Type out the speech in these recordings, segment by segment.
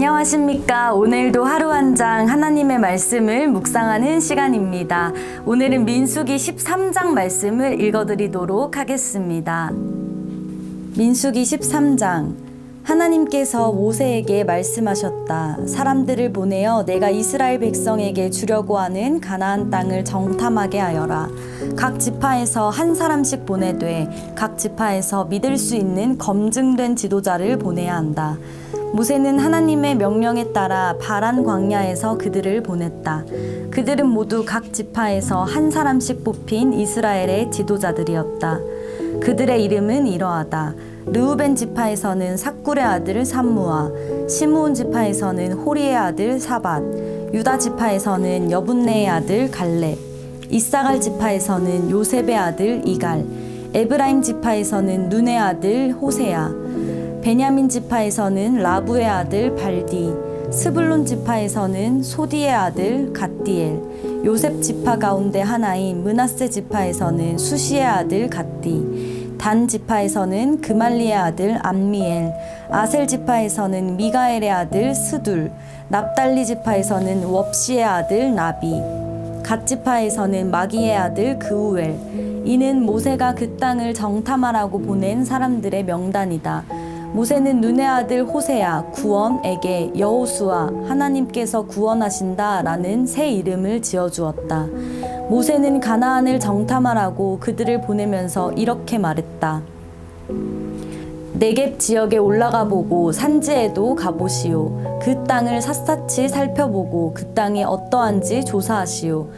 안녕하십니까. 오늘도 하루 한 장 하나님의 말씀을 묵상하는 시간입니다. 오늘은 민수기 13장 말씀을 읽어드리도록 하겠습니다. 민수기 13장 하나님께서 모세에게 말씀하셨다. 사람들을 보내어 내가 이스라엘 백성에게 주려고 하는 가나안 땅을 정탐하게 하여라. 각 지파에서 한 사람씩 보내되 각 지파에서 믿을 수 있는 검증된 지도자를 보내야 한다. 모세는 하나님의 명령에 따라 바란 광야에서 그들을 보냈다. 그들은 모두 각 지파에서 한 사람씩 뽑힌 이스라엘의 지도자들이었다. 그들의 이름은 이러하다. 르우벤 지파에서는 삭굴의 아들 삼무아, 시므온 지파에서는 호리의 아들 사밧, 유다 지파에서는 여분네의 아들 갈렙, 이사갈 지파에서는 요셉의 아들 이갈, 에브라임 지파에서는 눈의 아들 호세야, 베냐민 지파에서는 라부의 아들 발디, 스불론 지파에서는 소디의 아들 갓디엘, 요셉 지파 가운데 하나인 문하세 지파에서는 수시의 아들 갓디, 단 지파에서는 그말리의 아들 암미엘, 아셀 지파에서는 미가엘의 아들 스둘, 납달리 지파에서는 웁시의 아들 나비, 갓 지파에서는 마기의 아들 그우엘. 이는 모세가 그 땅을 정탐하라고 보낸 사람들의 명단이다. 모세는 눈의 아들 호세야 구원에게 여호수아 하나님께서 구원하신다라는 새 이름을 지어 주었다. 모세는 가나안을 정탐하라고 그들을 보내면서 이렇게 말했다. 네겝 지역에 올라가 보고 산지에도 가보시오. 그 땅을 샅샅이 살펴보고 그 땅이 어떠한지 조사하시오.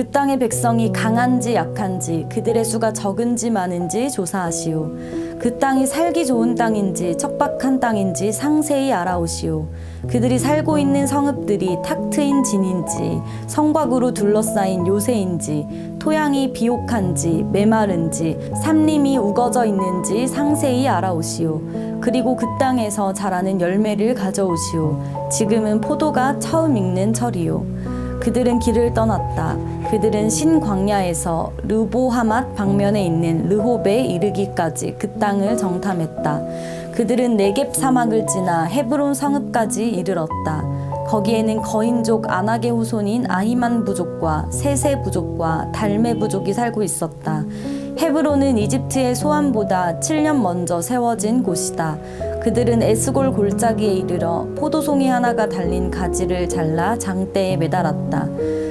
그 땅의 백성이 강한지 약한지 그들의 수가 적은지 많은지 조사하시오. 그 땅이 살기 좋은 땅인지 척박한 땅인지 상세히 알아오시오. 그들이 살고 있는 성읍들이 탁 트인 진인지 성곽으로 둘러싸인 요새인지 토양이 비옥한지 메마른지 삼림이 우거져 있는지 상세히 알아오시오. 그리고 그 땅에서 자라는 열매를 가져오시오. 지금은 포도가 처음 익는 철이요. 그들은 길을 떠났다. 그들은 신광야에서 르보하맛 방면에 있는 르홉에 이르기까지 그 땅을 정탐했다. 그들은 네겝 사막을 지나 헤브론 성읍까지 이르렀다. 거기에는 거인족 아낙의 후손인 아히만 부족과 세세 부족과 달메 부족이 살고 있었다. 헤브론은 이집트의 소환보다 7년 먼저 세워진 곳이다. 그들은 에스골 골짜기에 이르러 포도송이 하나가 달린 가지를 잘라 장대에 매달았다.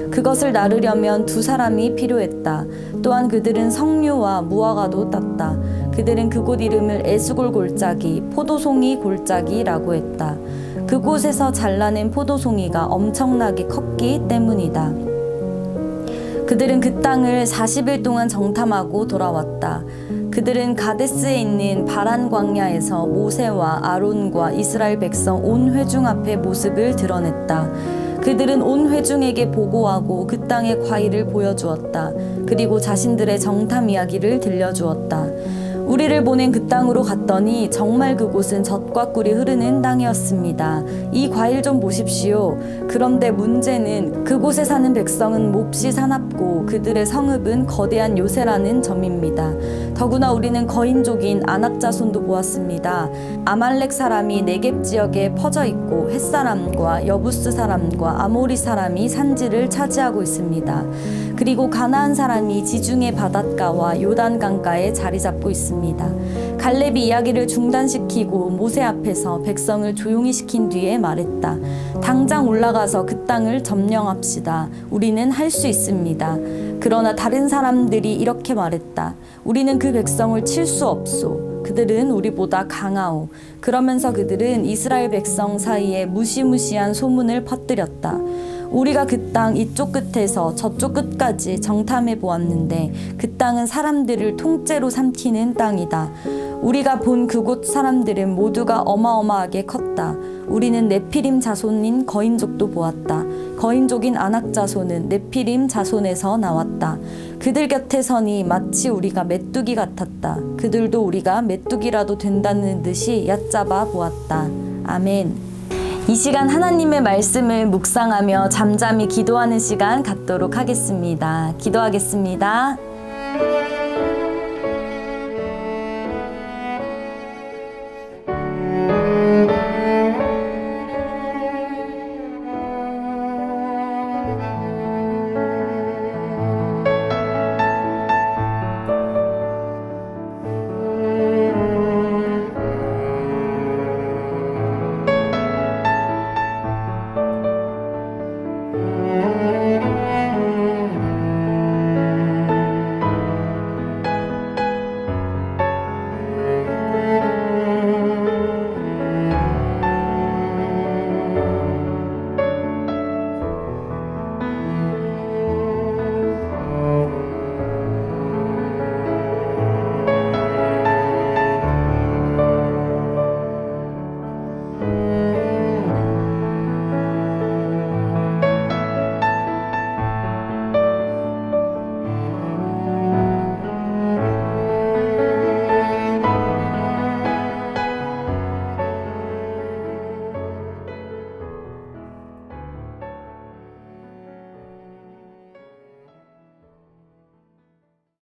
그것을 나르려면 두 사람이 필요했다. 또한 그들은 석류와 무화과도 땄다. 그들은 그곳 이름을 에스골 골짜기, 포도송이 골짜기라고 했다. 그곳에서 잘라낸 포도송이가 엄청나게 컸기 때문이다. 그들은 그 땅을 40일 동안 정탐하고 돌아왔다. 그들은 가데스에 있는 바란 광야에서 모세와 아론과 이스라엘 백성 온 회중 앞에 모습을 드러냈다. 그들은 온 회중에게 보고하고 그 땅의 과일을 보여주었다. 그리고 자신들의 정탐 이야기를 들려주었다. 우리를 보낸 그 땅으로 갔더니 정말 그곳은 젖과 꿀이 흐르는 땅이었습니다. 이 과일 좀 보십시오. 그런데 문제는 그곳에 사는 백성은 몹시 사납고 그들의 성읍은 거대한 요새라는 점입니다. 더구나 우리는 거인족인 아낙자손도 보았습니다. 아말렉 사람이 네겝 지역에 퍼져 있고 햇 사람과 여부스 사람과 아모리 사람이 산지를 차지하고 있습니다. 그리고 가나안 사람이 지중해 바닷가와 요단 강가에 자리 잡고 있습니다. 갈렙이 이야기를 중단시키고 모세 앞에서 백성을 조용히 시킨 뒤에 말했다. 당장 올라가서 그 땅을 점령합시다. 우리는 할 수 있습니다. 그러나 다른 사람들이 이렇게 말했다. 우리는 그 백성을 칠 수 없소. 그들은 우리보다 강하오. 그러면서 그들은 이스라엘 백성 사이에 무시무시한 소문을 퍼뜨렸다. 우리가 그 땅 이쪽 끝에서 저쪽 끝까지 정탐해 보았는데 그 땅은 사람들을 통째로 삼키는 땅이다. 우리가 본 그곳 사람들은 모두가 어마어마하게 컸다. 우리는 네피림 자손인 거인족도 보았다. 거인족인 아낙 자손은 네피림 자손에서 나왔다. 그들 곁에 서니 마치 우리가 메뚜기 같았다. 그들도 우리가 메뚜기라도 된다는 듯이 얕잡아 보았다. 아멘. 이 시간 하나님의 말씀을 묵상하며 잠잠히 기도하는 시간 갖도록 하겠습니다. 기도하겠습니다.